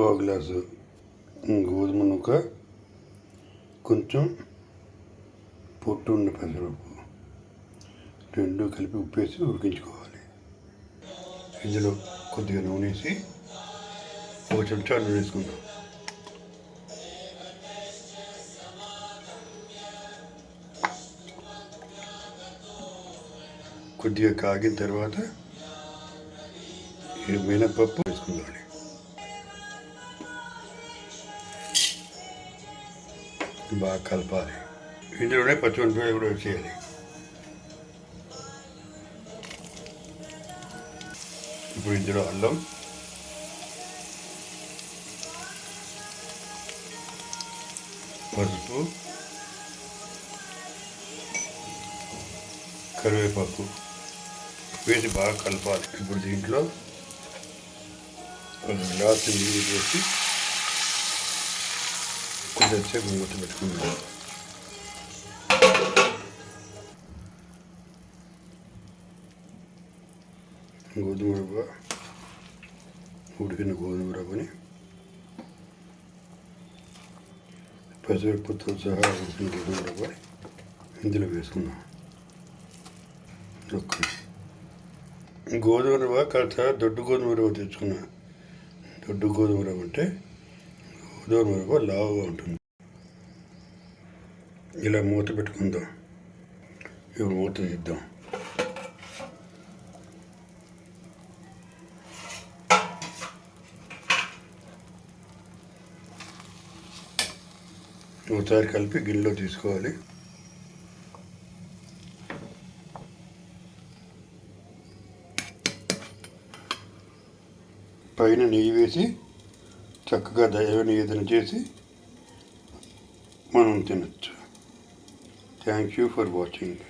పావు గ్లాసు గోధుమ నూక కొంచెం పొట్టు ఉన్న పెసరపప్పు రెండు కలిపి ఉప్పేసి ఉడికించుకోవాలి. ఇందులో కొద్దిగా నూనె వేసి ఒక చెంచా నూనె వేసుకుందాం. కొద్దిగా కాగిన తర్వాత మినపప్పు వేసుకుందాం బాగా కలపాలి. ఇందులోనే పచ్చిమిరపకాయలు కూడా వేసేయాలి ఇప్పుడు ఇందులో అల్లం. పసుపు. కరివేపాకు. వేసి బాగా కలపాలి. ఇప్పుడు దీంట్లో కొంచెం గ్లాసు నీళ్ళు పోసి కొంచెంసేపు మూత పెట్టుకుందాం గోధుమ రవ్వ ఉడికిన గోధుమ రవ్వని పెసరపప్పుతో సహా ఉడికిన గోధుమ రవ్వ ఇందులో వేసుకున్నాం గోధుమ రవ్వ కాస్త దొడ్డు గోధుమ రవ్వ తెచ్చుకున్నా దొడ్డు గోధుమ రవ్వ అంటే గోధుమ లావుగా ఉంటుంది. ఇలా మూత పెట్టుకుందాం. ఇప్పుడు మూత తీద్దాం ఒకసారి కలిపి గిన్నెలో తీసుకోవాలి. పైన నెయ్యి వేసి చక్కగా దైవ నివేదన చేసి మనం తినచ్చు. Thank you for watching